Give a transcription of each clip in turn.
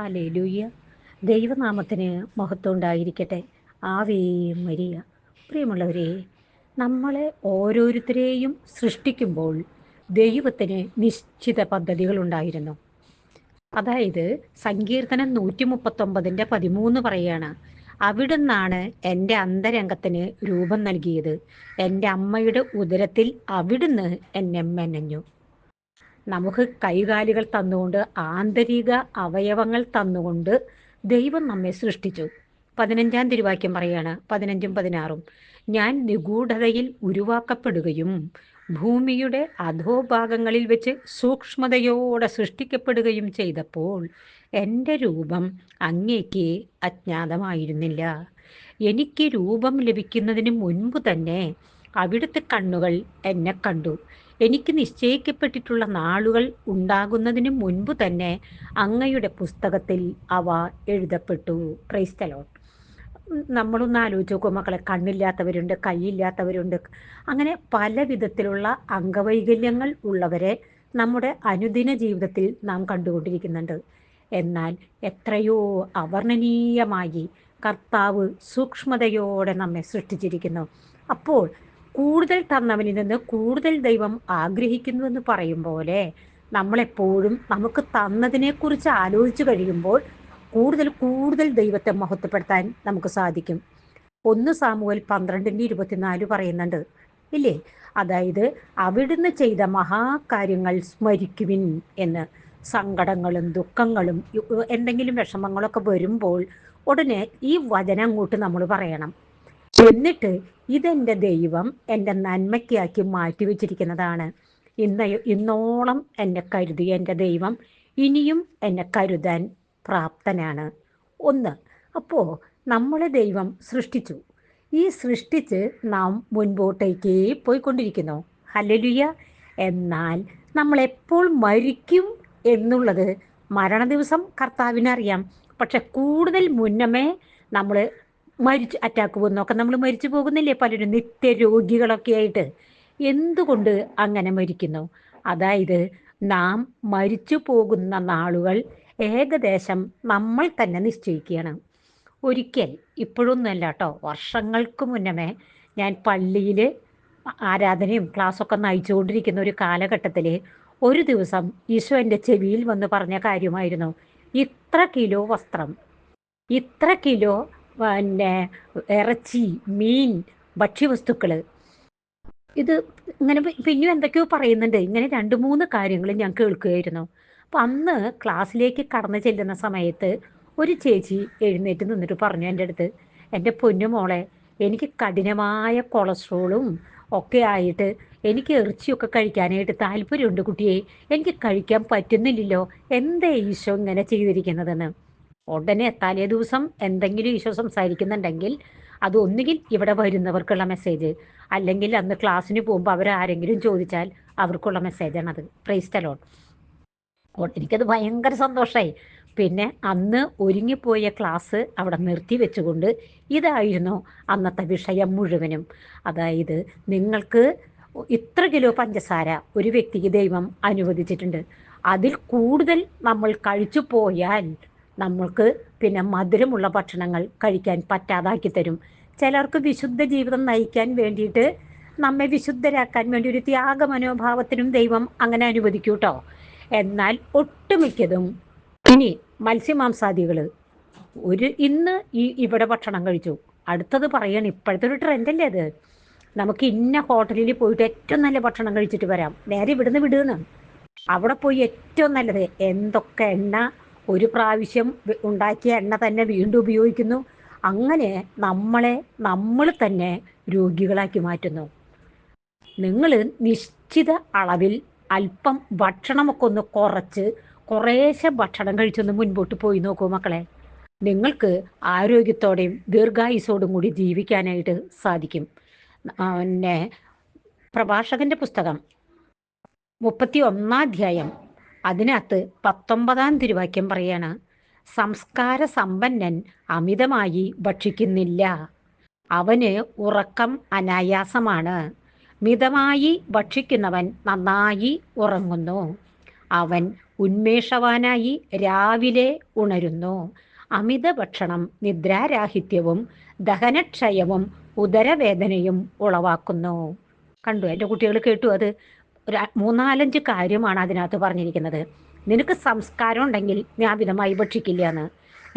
Hallelujah ദൈവനാമത്തിന് മഹത്വം ഉണ്ടായിരിക്കട്ടെ ആവേ മരിയ. പ്രിയമുള്ളവരെ നമ്മളെ ഓരോരുത്തരെയും സൃഷ്ടിക്കുമ്പോൾ ദൈവത്തിന് നിശ്ചിത പദ്ധതികളുണ്ടായിരുന്നു. അതായത് സങ്കീർത്തനം നൂറ്റി മുപ്പത്തൊമ്പതിന്റെ പതിമൂന്ന് പറയാണ് അവിടുന്നാണ് എന്റെ അന്തരംഗത്തിന് രൂപം നൽകിയത്. എന്റെ അമ്മയുടെ ഉദരത്തിൽ അവിടുന്ന് എന്നെ മെനഞ്ഞു. നമുക്ക് കൈകാലുകൾ തന്നുകൊണ്ട് ആന്തരിക അവയവങ്ങൾ തന്നുകൊണ്ട് ദൈവം നമ്മെ സൃഷ്ടിച്ചു. പതിനഞ്ചാം തിരുവാക്യം പറയാണ് പതിനഞ്ചും പതിനാറും. ഞാൻ നിഗൂഢതയിൽ ഉരുവാക്കപ്പെടുകയും ഭൂമിയുടെ അധോഭാഗങ്ങളിൽ വെച്ച് സൂക്ഷ്മതയോടെ സൃഷ്ടിക്കപ്പെടുകയും ചെയ്തപ്പോൾ എന്റെ രൂപം അങ്ങേക്ക് അജ്ഞാതമായിരുന്നില്ല. എനിക്ക് രൂപം ലഭിക്കുന്നതിന് മുൻപ് തന്നെ അവിടുത്തെ കണ്ണുകൾ എന്നെ കണ്ടു. എനിക്ക് നിശ്ചയിക്കപ്പെട്ടിട്ടുള്ള നാളുകൾ ഉണ്ടാകുന്നതിന് മുൻപ് തന്നെ അങ്ങയുടെ പുസ്തകത്തിൽ അവ എഴുതപ്പെട്ടു. ക്രൈസ്തലോട്ട് നമ്മളൊന്ന് ആലോചിച്ച് നോക്കും. മക്കളെ കണ്ണില്ലാത്തവരുണ്ട് കൈയില്ലാത്തവരുണ്ട്. അങ്ങനെ പല വിധത്തിലുള്ള അംഗവൈകല്യങ്ങൾ ഉള്ളവരെ നമ്മുടെ അനുദിന ജീവിതത്തിൽ നാം കണ്ടുകൊണ്ടിരിക്കുന്നുണ്ട്. എന്നാൽ എത്രയോ അവർണനീയമായി കർത്താവ് സൂക്ഷ്മതയോടെ നമ്മെ സൃഷ്ടിച്ചിരിക്കുന്നു. അപ്പോൾ കൂടുതൽ തന്നവനിൽ നിന്ന് കൂടുതൽ ദൈവം ആഗ്രഹിക്കുന്നു എന്ന് പറയും പോലെ നമ്മളെപ്പോഴും നമുക്ക് തന്നതിനെക്കുറിച്ച് ആലോചിച്ച് കഴിയുമ്പോൾ കൂടുതൽ കൂടുതൽ ദൈവത്തെ മഹത്വപ്പെടുത്താൻ നമുക്ക് സാധിക്കും. ഒന്ന് സാമുവൽ പന്ത്രണ്ടിന്റെ ഇരുപത്തിനാല് പറയുന്നുണ്ട്. ഇല്ലേ? അതായത് അവിടുന്ന് ചെയ്ത മഹാകാര്യങ്ങൾ സ്മരിക്കുവിൻ എന്ന്. സങ്കടങ്ങളും ദുഃഖങ്ങളും എന്തെങ്കിലും വിഷമങ്ങളൊക്കെ വരുമ്പോൾ ഉടനെ ഈ വചനം അങ്ങോട്ട് നമ്മൾ പറയണം. എന്നിട്ട് ഇതെന്റെ ദൈവം എന്റെ നന്മയ്ക്കാക്കി മാറ്റി വെച്ചിരിക്കുന്നതാണ് ഇന്ന ഇന്നോളം എന്നെ കരുതി എന്റെ ദൈവം ഇനിയും എന്നെ കരുതാൻ പ്രാപ്തനാണ്. ഒന്ന് അപ്പോൾ നമ്മളെ ദൈവം സൃഷ്ടിച്ചു. ഈ സൃഷ്ടിച്ച് നാം മുൻപോട്ടേക്ക് പോയിക്കൊണ്ടിരിക്കുന്നു. ഹലലുയ എന്നാൽ നമ്മളെപ്പോൾ മരിക്കും എന്നുള്ളത് മരണ ദിവസം കർത്താവിനറിയാം. പക്ഷെ കൂടുതൽ മുന്നമേ നമ്മൾ മരിച്ച് അറ്റാക്ക് വന്നൊക്കെ നമ്മൾ മരിച്ചു പോകുന്നില്ലേ? പലരും നിത്യരോഗികളൊക്കെ ആയിട്ട്. എന്തുകൊണ്ട് അങ്ങനെ മരിക്കുന്നു? അതായത് നാം മരിച്ചു പോകുന്ന നാളുകൾ ഏകദേശം നമ്മൾ തന്നെ നിശ്ചയിക്കുകയാണ്. ഒരിക്കൽ ഇപ്പോഴൊന്നുമല്ല കേട്ടോ. വർഷങ്ങൾക്ക് മുന്നമേ ഞാൻ പള്ളിയിൽ ആരാധനയും ക്ലാസ്സൊക്കെ നയിച്ചുകൊണ്ടിരിക്കുന്ന ഒരു കാലഘട്ടത്തിൽ ഒരു ദിവസം ഈശോ എന്റെ ചെവിയിൽ വന്ന് പറഞ്ഞ കാര്യമായിരുന്നു. ഇത്ര കിലോ വസ്ത്രം ഇത്ര കിലോ പിന്നെ ഇറച്ചി മീൻ ഭക്ഷ്യവസ്തുക്കൾ ഇത് ഇങ്ങനെ പിന്നെയും എന്തൊക്കെയോ പറയുന്നുണ്ട്. ഇങ്ങനെ രണ്ട് മൂന്ന് കാര്യങ്ങൾ ഞാൻ കേൾക്കുകയായിരുന്നു. അപ്പം അന്ന് ക്ലാസ്സിലേക്ക് കടന്നു ചെല്ലുന്ന സമയത്ത് ഒരു ചേച്ചി എഴുന്നേറ്റ് നിന്നിട്ട് പറഞ്ഞു എന്റെ അടുത്ത് എന്റെ പൊന്നു മോളെ എനിക്ക് കഠിനമായ കൊളസ്ട്രോളും ഒക്കെ ആയിട്ട് എനിക്ക് ഇറച്ചിയൊക്കെ കഴിക്കാനായിട്ട് താല്പര്യമുണ്ട് കുട്ടിയെ. എനിക്ക് കഴിക്കാൻ പറ്റുന്നില്ലല്ലോ. എന്തേ ഈശോ ഇങ്ങനെ ചെയ്തിരിക്കുന്നതെന്ന്? ഉടനെ തലേ ദിവസം എന്തെങ്കിലും ഈശോ സംസാരിക്കുന്നുണ്ടെങ്കിൽ അത് ഒന്നുകിൽ ഇവിടെ വരുന്നവർക്കുള്ള മെസ്സേജ് അല്ലെങ്കിൽ അന്ന് ക്ലാസ്സിന് പോകുമ്പോൾ അവരാരെങ്കിലും ചോദിച്ചാൽ അവർക്കുള്ള മെസ്സേജാണത് പ്രൈസ്റ്റലോൺ എനിക്കത് ഭയങ്കര സന്തോഷമായി പിന്നെ അന്ന് ഒരുങ്ങിപ്പോയ ക്ലാസ് അവിടെ നിർത്തി വെച്ചുകൊണ്ട് ഇതായിരുന്നു അന്നത്തെ വിഷയം മുഴുവനും. അതായത് നിങ്ങൾക്ക് ഇത്ര കിലോ പഞ്ചസാര ഒരു വ്യക്തിക്ക് ദൈവം അനുവദിച്ചിട്ടുണ്ട്. അതിൽ കൂടുതൽ നമ്മൾ കഴിച്ചു പോയാൽ നമ്മൾക്ക് പിന്നെ മധുരമുള്ള ഭക്ഷണങ്ങൾ കഴിക്കാൻ പറ്റാതാക്കി തരും. ചിലർക്ക് വിശുദ്ധ ജീവിതം നയിക്കാൻ വേണ്ടിയിട്ട് നമ്മെ വിശുദ്ധരാക്കാൻ വേണ്ടി ഒരു ത്യാഗ മനോഭാവത്തിനും ദൈവം അങ്ങനെ അനുവദിക്കൂ കേട്ടോ എന്നാൽ ഒട്ടുമിക്കതും ഇനി മത്സ്യമാംസാദികൾ ഒരു ഇന്ന് ഈ ഇവിടെ ഭക്ഷണം കഴിച്ചു. അടുത്തത് പറയണം ഇപ്പോഴത്തെ ഒരു ട്രെൻഡല്ലേ അത്. നമുക്ക് ഇന്ന ഹോട്ടലിൽ പോയിട്ട് ഏറ്റവും നല്ല ഭക്ഷണം കഴിച്ചിട്ട് വരാം. നേരെ ഇവിടുന്ന് വിടുന്നു. അവിടെ പോയി ഏറ്റവും നല്ലത് എന്തൊക്കെ എണ്ണ ഒരു പ്രാവശ്യം ഉണ്ടാക്കിയ എണ്ണ തന്നെ വീണ്ടും ഉപയോഗിക്കുന്നു. അങ്ങനെ നമ്മളെ നമ്മൾ തന്നെ രോഗികളാക്കി മാറ്റുന്നു. നിങ്ങൾ നിശ്ചിത അളവിൽ അല്പം ഭക്ഷണമൊക്കെ ഒന്ന് കുറച്ച് കുറേശ്ശെ ഭക്ഷണം കഴിച്ചൊന്ന് മുൻപോട്ട് പോയി നോക്കൂ മക്കളെ. നിങ്ങൾക്ക് ആരോഗ്യത്തോടെയും ദീർഘായുസോടും കൂടി ജീവിക്കാനായിട്ട് സാധിക്കും. പിന്നെ പ്രഭാഷകന്റെ പുസ്തകം മുപ്പത്തി ഒന്നാം അധ്യായം അതിനകത്ത് പത്തൊമ്പതാം തിരുവാക്യം പറയാണ് സംസ്കാര സമ്പന്നൻ അമിതമായി ഭക്ഷിക്കുന്നില്ല. അവന് ഉറക്കം അനായാസമാണ്. മിതമായി ഭക്ഷിക്കുന്നവൻ നന്നായി ഉറങ്ങുന്നു. അവൻ ഉന്മേഷവാനായി രാവിലെ ഉണരുന്നു. അമിത ഭക്ഷണം നിദ്രാരാഹിത്യവും ദഹനക്ഷയവും ഉദരവേദനയും ഉളവാക്കുന്നു. കണ്ടു എന്റെ കുട്ടികൾ കേട്ടു അത്. ഒരു മൂന്നാലഞ്ച് കാര്യമാണ് അതിനകത്ത് പറഞ്ഞിരിക്കുന്നത്. നിനക്ക് സംസ്കാരം ഉണ്ടെങ്കിൽ നീ അമിതമായി ഭക്ഷിക്കില്ല എന്ന്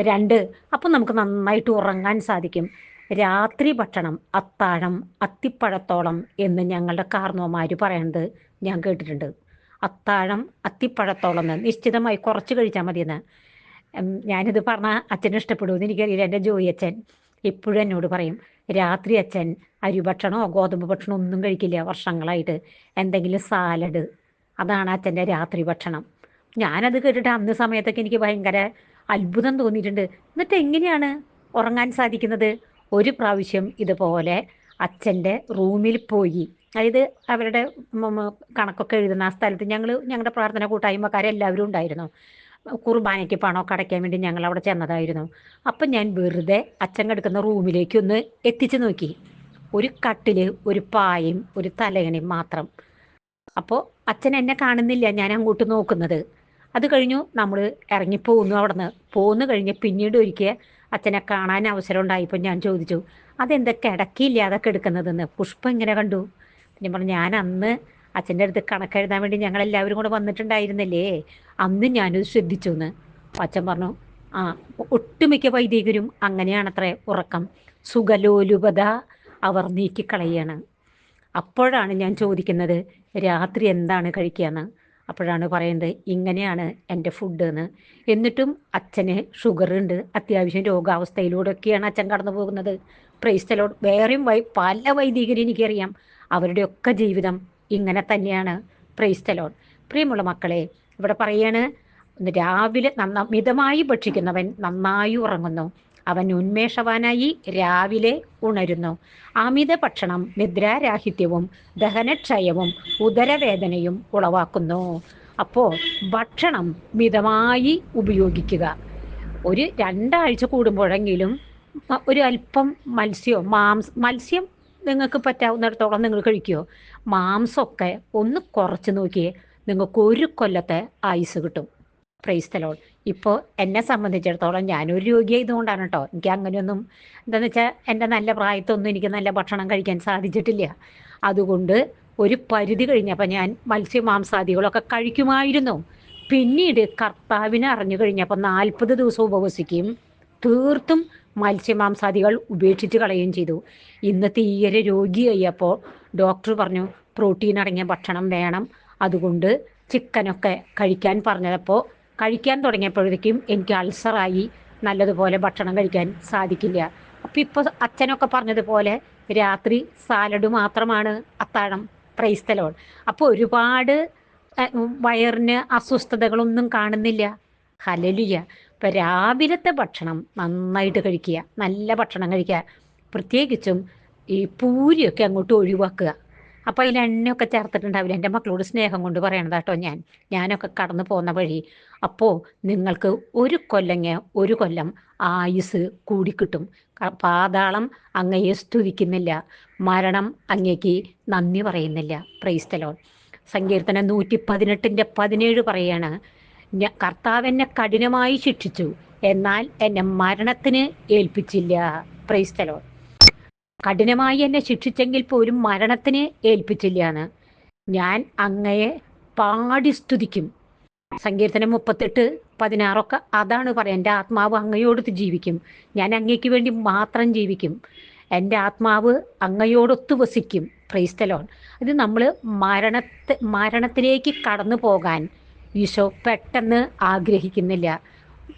രണ്ട് അപ്പം നമുക്ക് നന്നായിട്ട് ഉറങ്ങാൻ സാധിക്കും. രാത്രി ഭക്ഷണം അത്താഴം അത്തിപ്പഴത്തോളം എന്ന് ഞങ്ങളുടെ കാർന്നോമാർ പറയുന്നത് ഞാൻ കേട്ടിട്ടുണ്ട്. അത്താഴം അത്തിപ്പഴത്തോളം എന്ന് നിശ്ചിതമായി കുറച്ച് കഴിച്ചാൽ മതിയെന്ന്. ഞാനിത് പറഞ്ഞാൽ അച്ഛന് ഇഷ്ടപ്പെടുമെന്ന് എനിക്കറിയില്ല. എന്റെ ജോയി അച്ഛൻ. എപ്പോഴും എന്നോട് പറയും രാത്രി അച്ഛൻ അരി ഭക്ഷണമോ ഗോതമ്പ് ഭക്ഷണമോ ഒന്നും കഴിക്കില്ല വർഷങ്ങളായിട്ട്. എന്തെങ്കിലും സാലഡ്. അതാണ് അച്ഛന്റെ രാത്രി ഭക്ഷണം. ഞാനത് കേട്ടിട്ട് അന്ന് സമയത്തൊക്കെ എനിക്ക് ഭയങ്കര അത്ഭുതം തോന്നിയിട്ടുണ്ട്. എന്നിട്ട് എങ്ങനെയാണ് ഉറങ്ങാൻ സാധിക്കുന്നത്? ഒരു പ്രാവശ്യം ഇതുപോലെ അച്ഛന്റെ റൂമിൽ പോയി. അതായത് അവരുടെ കണക്കൊക്കെ എഴുതുന്ന ആ സ്ഥലത്ത് ഞങ്ങൾ ഞങ്ങളുടെ പ്രാർത്ഥന കൂട്ടായ്മക്കാരെല്ലാവരും ഉണ്ടായിരുന്നു. കുർബാനയ്ക്ക് പണമൊക്കെ അടയ്ക്കാൻ വേണ്ടി ഞങ്ങൾ അവിടെ ചെന്നതായിരുന്നു. അപ്പം ഞാൻ വെറുതെ അച്ഛൻ കിടക്കുന്ന റൂമിലേക്ക് ഒന്ന് എത്തിച്ചു നോക്കി. ഒരു കട്ടിൽ ഒരു പായയും ഒരു തലയണയും മാത്രം. അപ്പോൾ അച്ഛൻ എന്നെ കാണുന്നില്ല ഞാൻ അങ്ങോട്ട് നോക്കുന്നത്. അത് കഴിഞ്ഞു നമ്മൾ ഇറങ്ങിപ്പോന്നു അവിടെ നിന്ന് പോന്നു കഴിഞ്ഞ് പിന്നീട് ഒരിക്കൽ അച്ഛനെ കാണാൻ അവസരം ഉണ്ടായിപ്പോൾ ഞാൻ ചോദിച്ചു അതെന്താ കിടക്കിയില്ലാതെ കിടക്കുന്നതെന്ന്? പുഷ്പം ഇങ്ങനെ കണ്ടു? ഞാൻ പറഞ്ഞു ഞാൻ അന്ന് അച്ഛന്റെ അടുത്ത് കണക്കെഴുതാൻ വേണ്ടി ഞങ്ങൾ എല്ലാവരും കൂടെ വന്നിട്ടുണ്ടായിരുന്നില്ലേ? അന്ന് ഞാനത് ശ്രദ്ധിച്ചു എന്ന് അച്ഛൻ പറഞ്ഞു ആ ഒട്ടുമിക്ക വൈദികരും അങ്ങനെയാണത്രേ ഉറക്കം. സുഖലോലുപത അവർ നീക്കിക്കളയാണ്. അപ്പോഴാണ് ഞാൻ ചോദിക്കുന്നത് രാത്രി എന്താണ് കഴിക്കുകയെന്ന് അപ്പോഴാണ് പറയുന്നത് ഇങ്ങനെയാണ് എന്റെ ഫുഡ് എന്ന് എന്നിട്ടും അച്ഛന് ഷുഗർ ഉണ്ട് അത്യാവശ്യം രോഗാവസ്ഥയിലൂടെയൊക്കെയാണ് അച്ഛൻ കടന്നു പോകുന്നത്. പ്രൈസ്തലോട് വേറെയും വൈ പല വൈദികരും എനിക്കറിയാം. അവരുടെയൊക്കെ ജീവിതം ഇങ്ങനെ തന്നെയാണ്. പ്രൈസ്തലോൺ പ്രിയമുള്ള മക്കളെ ഇവിടെ പറയാണ് രാവിലെ നന്ന മിതമായി ഭക്ഷിക്കുന്നവൻ നന്നായി ഉറങ്ങുന്നു. അവൻ ഉന്മേഷവാനായി രാവിലെ ഉണരുന്നു. അമിത ഭക്ഷണം നിദ്രാരാഹിത്യവും ദഹനക്ഷയവും ഉദരവേദനയും ഉളവാക്കുന്നു. അപ്പോൾ ഭക്ഷണം മിതമായി ഉപയോഗിക്കുക. ഒരു രണ്ടാഴ്ച കൂടുമ്പോഴെങ്കിലും ഒരു അല്പം മത്സ്യമോ മാംസ മത്സ്യം നിങ്ങൾക്ക് പറ്റാവുന്നിടത്തോളം നിങ്ങൾ കഴിക്കുമോ മാംസമൊക്കെ ഒന്ന് കുറച്ച് നോക്കിയേ നിങ്ങൾക്ക് ഒരു കൊല്ലത്തെ ആയുസ് കിട്ടും. പ്രൈസ്തലോൾ. ഇപ്പോൾ എന്നെ സംബന്ധിച്ചിടത്തോളം ഞാനൊരു രോഗിയായതുകൊണ്ടാണ് കേട്ടോ എനിക്ക് അങ്ങനെയൊന്നും എന്താണെന്ന് വെച്ചാൽ എന്റെ നല്ല പ്രായത്തൊന്നും എനിക്ക് നല്ല ഭക്ഷണം കഴിക്കാൻ സാധിച്ചിട്ടില്ല. അതുകൊണ്ട് ഒരു പരിധി കഴിഞ്ഞപ്പോൾ ഞാൻ മത്സ്യ മാംസാദികളൊക്കെ കഴിക്കുമായിരുന്നു. പിന്നീട് കർത്താവിനെ അറിഞ്ഞു കഴിഞ്ഞപ്പോൾ നാൽപ്പത് ദിവസം ഉപവസിക്കും. തീർത്തും മത്സ്യമാംസാദികൾ ഉപേക്ഷിച്ച് കളയുകയും ചെയ്തു. ഇന്ന് തീരെ രോഗിയായപ്പോൾ ഡോക്ടർ പറഞ്ഞു പ്രോട്ടീൻ അടങ്ങിയ ഭക്ഷണം വേണം. അതുകൊണ്ട് ചിക്കനൊക്കെ കഴിക്കാൻ പറഞ്ഞപ്പോൾ കഴിക്കാൻ തുടങ്ങിയപ്പോഴത്തേക്കും എനിക്ക് അൾസറായി നല്ലതുപോലെ ഭക്ഷണം കഴിക്കാൻ സാധിക്കില്ല. അപ്പം ഇപ്പോൾ അച്ഛനൊക്കെ പറഞ്ഞതുപോലെ രാത്രി സാലഡ് മാത്രമാണ് അത്താഴം പ്രൈസ്തലോൺ അപ്പോൾ ഒരുപാട് വയറിന് അസ്വസ്ഥതകളൊന്നും കാണുന്നില്ല. ഹലലിയ ഇപ്പം രാവിലത്തെ ഭക്ഷണം നന്നായിട്ട് കഴിക്കുക. നല്ല ഭക്ഷണം കഴിക്കുക. പ്രത്യേകിച്ചും ഈ പൂരിയൊക്കെ അങ്ങോട്ട് ഒഴിവാക്കുക. അപ്പോൾ അതിൽ എണ്ണയൊക്കെ ചേർത്തിട്ടുണ്ടാവില്ല? എന്റെ മക്കളോട് സ്നേഹം കൊണ്ട് പറയണത് കേട്ടോ ഞാൻ. ഞാനൊക്കെ കടന്നു പോകുന്ന വഴി. അപ്പോൾ നിങ്ങൾക്ക് ഒരു കൊല്ലങ്ങ ഒരു കൊല്ലം ആയുസ് കൂടിക്കിട്ടും പാതാളം അങ്ങയെ സ്തുതിക്കുന്നില്ല. മരണം അങ്ങേക്ക് നന്ദി പറയുന്നില്ല. പ്രൈസ്തലോൺ സങ്കീർത്തനം നൂറ്റി പതിനെട്ടിന്റെ പതിനേഴ് പറയാണ്. "ഞ- കർത്താവ് എന്നെ കഠിനമായി ശിക്ഷിച്ചു. എന്നാൽ എന്നെ മരണത്തിന് ഏൽപ്പിച്ചില്ല. പ്രൈസ്തലോ കഠിനമായി എന്നെ ശിക്ഷിച്ചെങ്കിൽ പോലും മരണത്തിന് ഏൽപ്പിച്ചില്ല എന്ന് ഞാൻ അങ്ങയെ പാടി സ്തുതിക്കും. സങ്കീർത്തനം മുപ്പത്തെട്ട് പതിനാറൊക്കെ അതാണ് പറയാം എന്റെ ആത്മാവ് അങ്ങയോടൊത്ത് ജീവിക്കും. ഞാൻ അങ്ങയ്ക്ക് വേണ്ടി മാത്രം ജീവിക്കും. എന്റെ ആത്മാവ് അങ്ങയോടൊത്ത് വസിക്കും പ്രൈസ്തലോൺ ഇത് നമ്മൾ മരണത്തെ മരണത്തിലേക്ക് കടന്നു പോകാൻ ഈശോ പെട്ടെന്ന് ആഗ്രഹിക്കുന്നില്ല.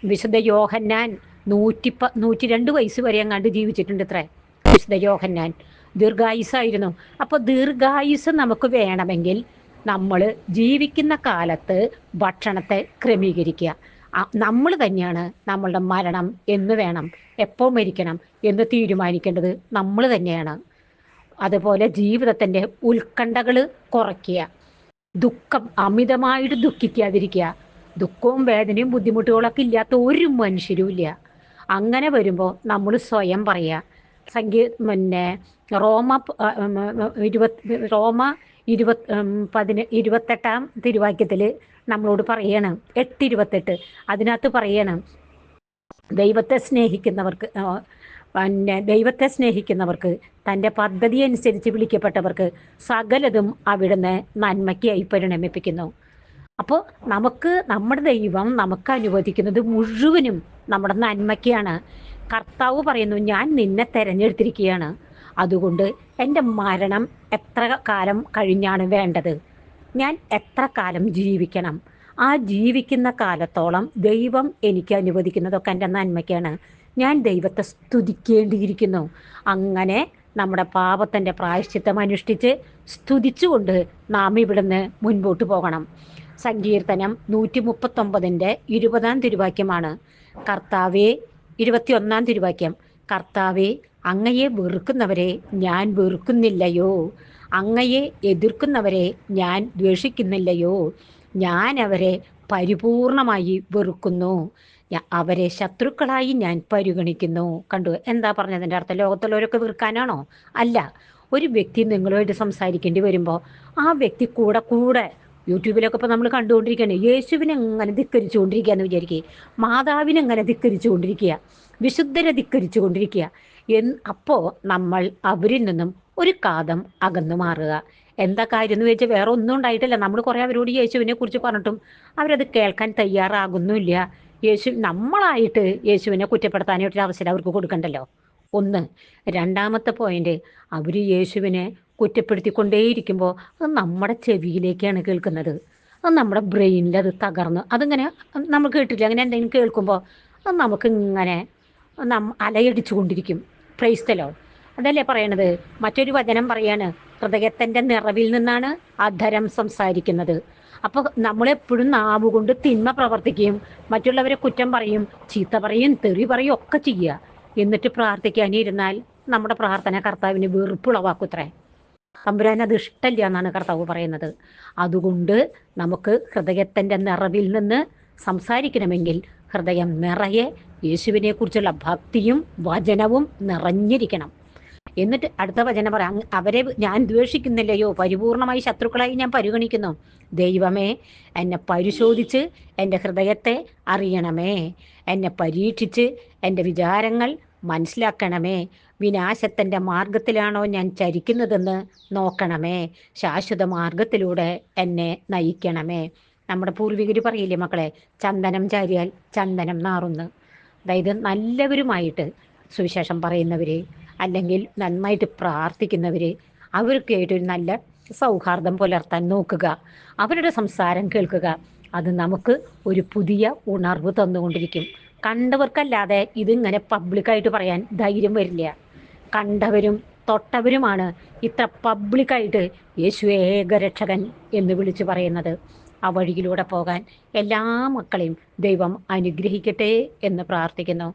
വിശുദ്ധ യോഹന്നാൻ നൂറ്റി പ നൂറ്റി രണ്ട് വയസ്സ് വരെ അങ്ങാണ്ട് ജീവിച്ചിട്ടുണ്ട് ഇത്രേ വിശുദ്ധ യോഹന്നാൻ. ദീർഘായുസായിരുന്നു അപ്പോൾ ദീർഘായുസ് നമുക്ക് വേണമെങ്കിൽ നമ്മൾ ജീവിക്കുന്ന കാലത്ത് ഭക്ഷണത്തെ ക്രമീകരിക്കുക. നമ്മൾ തന്നെയാണ് നമ്മളുടെ മരണം എന്ന് വേണം. എപ്പോൾ മരിക്കണം എന്ന് തീരുമാനിക്കേണ്ടത് നമ്മൾ തന്നെയാണ്. അതുപോലെ ജീവിതത്തിന്റെ ഉത്കണ്ഠകൾ കുറയ്ക്കുക. ദുഃഖം അമിതമായിട്ട് ദുഃഖിക്കാതിരിക്കുക. ദുഃഖവും വേദനയും ബുദ്ധിമുട്ടുകളൊക്കെ ഇല്ലാത്ത ഒരു മനുഷ്യരും ഇല്ല. അങ്ങനെ വരുമ്പോൾ നമ്മൾ സ്വയം പറയുക സംഗീ പിന്നെ റോമ പ- ആ, ഉം, ഉം, ഇരുപത് റോമ ഇരുപത് പതിന ഇരുപത്തെട്ടാം തിരുവാക്യത്തിൽ നമ്മളോട് പറയണം എട്ട് ഇരുപത്തെട്ട് അതിനകത്ത് പറയണം ദൈവത്തെ സ്നേഹിക്കുന്നവർക്ക് പിന്നെ ദൈവത്തെ സ്നേഹിക്കുന്നവർക്ക് തന്റെ പദ്ധതി അനുസരിച്ച് വിളിക്കപ്പെട്ടവർക്ക് സകലതും അവിടുന്ന് നന്മയ്ക്കായി പരിണമിപ്പിക്കുന്നു. അപ്പോൾ നമുക്ക് നമ്മുടെ ദൈവം നമുക്ക് അനുവദിക്കുന്നത് മുഴുവനും നമ്മുടെ നന്മയ്ക്കാണ്. കർത്താവ് പറയുന്നു ഞാൻ നിന്നെ തെരഞ്ഞെടുത്തിരിക്കുകയാണ്. അതുകൊണ്ട് എന്റെ മരണം എത്ര കാലം കഴിഞ്ഞാണ് വേണ്ടത്? ഞാൻ എത്ര കാലം ജീവിക്കണം? ആ ജീവിക്കുന്ന കാലത്തോളം ദൈവം എനിക്ക് അനുവദിക്കുന്നതൊക്കെ എന്റെ നന്മയ്ക്കാണ്. ഞാൻ ദൈവത്തെ സ്തുതിക്കേണ്ടിയിരിക്കുന്നു. അങ്ങനെ നമ്മുടെ പാപത്തിന്റെ പ്രായശ്ചിത്തം അനുഷ്ഠിച്ച് സ്തുതിച്ചുകൊണ്ട് നാം ഇവിടുന്ന് മുൻപോട്ട് പോകണം. സങ്കീർത്തനം നൂറ്റി മുപ്പത്തൊമ്പതിന്റെ ഇരുപതാം തിരുവാക്യമാണ്. കർത്താവെ ഇരുപത്തിയൊന്നാം തിരുവാക്യം. കർത്താവെ അങ്ങയെ വെറുക്കുന്നവരെ ഞാൻ വെറുക്കുന്നില്ലയോ? അങ്ങയെ എതിർക്കുന്നവരെ ഞാൻ ദ്വേഷിക്കുന്നില്ലയോ? ഞാൻ അവരെ പരിപൂർണമായി വെറുക്കുന്നു. അവരെ ശത്രുക്കളായി ഞാൻ പരിഗണിക്കുന്നു. കണ്ടു? എന്താ പറഞ്ഞതിന്റെ അർത്ഥം ലോകത്തുള്ളവരൊക്കെ വീർക്കാനാണോ? അല്ല. ഒരു വ്യക്തി നിങ്ങളുമായിട്ട് സംസാരിക്കേണ്ടി വരുമ്പോൾ ആ വ്യക്തി കൂടെ കൂടെ യൂട്യൂബിലൊക്കെ ഇപ്പോൾ നമ്മൾ കണ്ടുകൊണ്ടിരിക്കുകയാണ്. യേശുവിനെ എങ്ങനെ ധിക്കരിച്ചുകൊണ്ടിരിക്കുക എന്ന് വിചാരിക്കുക മാതാവിനെ എങ്ങനെ ധിക്കരിച്ചുകൊണ്ടിരിക്കുക. വിശുദ്ധരെ ധിക്കരിച്ചുകൊണ്ടിരിക്കുക. എൻ അപ്പോൾ നമ്മൾ അവരിൽ നിന്നും ഒരു കാതം അകന്നു മാറുക. എന്താ കാര്യം എന്ന് വെച്ചാൽ വേറെ ഒന്നും ഉണ്ടായിട്ടില്ല. നമ്മൾ കുറേ അവരോട് യേശുവിനെ കുറിച്ച് പറഞ്ഞിട്ടും അവരത് കേൾക്കാൻ തയ്യാറാകുന്നില്ല യേശു നമ്മളായിട്ട് യേശുവിനെ കുറ്റപ്പെടുത്താനായിട്ടൊരു അവസരം അവർക്ക് കൊടുക്കണ്ടല്ലോ? ഒന്ന്. രണ്ടാമത്തെ പോയിന്റ് അവർ യേശുവിനെ കുറ്റപ്പെടുത്തിക്കൊണ്ടേയിരിക്കുമ്പോൾ അത് നമ്മുടെ ചെവിയിലേക്കാണ് കേൾക്കുന്നത്. അത് നമ്മുടെ ബ്രെയിനിൽ അത് തകർന്ന് അതിങ്ങനെ നമ്മൾ കേട്ടില്ല അങ്ങനെ എന്തെങ്കിലും കേൾക്കുമ്പോൾ അത് നമുക്കിങ്ങനെ നം അലയടിച്ചു കൊണ്ടിരിക്കും പ്രൈസ്തലോ അതല്ലേ പറയണത്? മറ്റൊരു വചനം പറയാണ് ഹൃദയത്തിന്റെ നിറവിൽ നിന്നാണ് അധരം സംസാരിക്കുന്നത്. അപ്പോൾ നമ്മളെപ്പോഴും നാവ് കൊണ്ട് തിന്മ പ്രവർത്തിക്കുകയും മറ്റുള്ളവരെ കുറ്റം പറയും ചീത്ത പറയും തെറി പറയും ഒക്കെ ചെയ്യുക. എന്നിട്ട് പ്രാർത്ഥിക്കാനിരുന്നാൽ നമ്മുടെ പ്രാർത്ഥന കർത്താവിന് വെറുപ്പുളവാക്കുത്രേ. തമ്പുരാൻ അത് ഇഷ്ടമില്ല എന്നാണ് കർത്താവ് പറയുന്നത്. അതുകൊണ്ട് നമുക്ക് ഹൃദയത്തിന്റെ നിറവിൽ നിന്ന് സംസാരിക്കണമെങ്കിൽ ഹൃദയം നിറയെ യേശുവിനെ കുറിച്ചുള്ള ഭക്തിയും വചനവും നിറഞ്ഞിരിക്കണം. എന്നിട്ട് അടുത്ത വചനം പറയാം അവരെ ഞാൻ ദ്വേഷിക്കുന്നില്ലയോ? പരിപൂർണമായി ശത്രുക്കളായി ഞാൻ പരിഗണിക്കുന്നു. ദൈവമേ എന്നെ പരിശോധിച്ച് എന്റെ ഹൃദയത്തെ അറിയണമേ. എന്നെ പരീക്ഷിച്ച് എന്റെ വിചാരങ്ങൾ മനസ്സിലാക്കണമേ. വിനാശത്തിന്റെ മാർഗത്തിലാണോ ഞാൻ ചരിക്കുന്നതെന്ന് നോക്കണമേ. ശാശ്വത മാർഗത്തിലൂടെ എന്നെ നയിക്കണമേ. നമ്മുടെ പൂർവികർ പറയില്ലേ മക്കളെ ചന്ദനം ചാരിയാൽ ചന്ദനം നാറുന്നു. അതായത് നല്ലവരുമായിട്ട് സുവിശേഷം പറയുന്നവർ അല്ലെങ്കിൽ നന്നായിട്ട് പ്രാർത്ഥിക്കുന്നവർ അവർക്കായിട്ട് ഒരു നല്ല സൗഹാർദ്ദം പുലർത്താൻ നോക്കുക. അവരുടെ സംസാരം കേൾക്കുക. അത് നമുക്ക് ഒരു പുതിയ ഉണർവ് തന്നുകൊണ്ടിരിക്കും. കണ്ടവർക്കല്ലാതെ ഇതിങ്ങനെ പബ്ലിക്കായിട്ട് പറയാൻ ധൈര്യം വരില്ല. കണ്ടവരും തൊട്ടവരുമാണ് ഇത്ര പബ്ലിക്കായിട്ട് യേശു ഏകരക്ഷകൻ എന്ന് വിളിച്ചു പറയുന്നത്. ആ വഴിയിലൂടെ പോകാൻ എല്ലാ മക്കളെയും ദൈവം അനുഗ്രഹിക്കട്ടെ എന്ന് പ്രാർത്ഥിക്കുന്നു.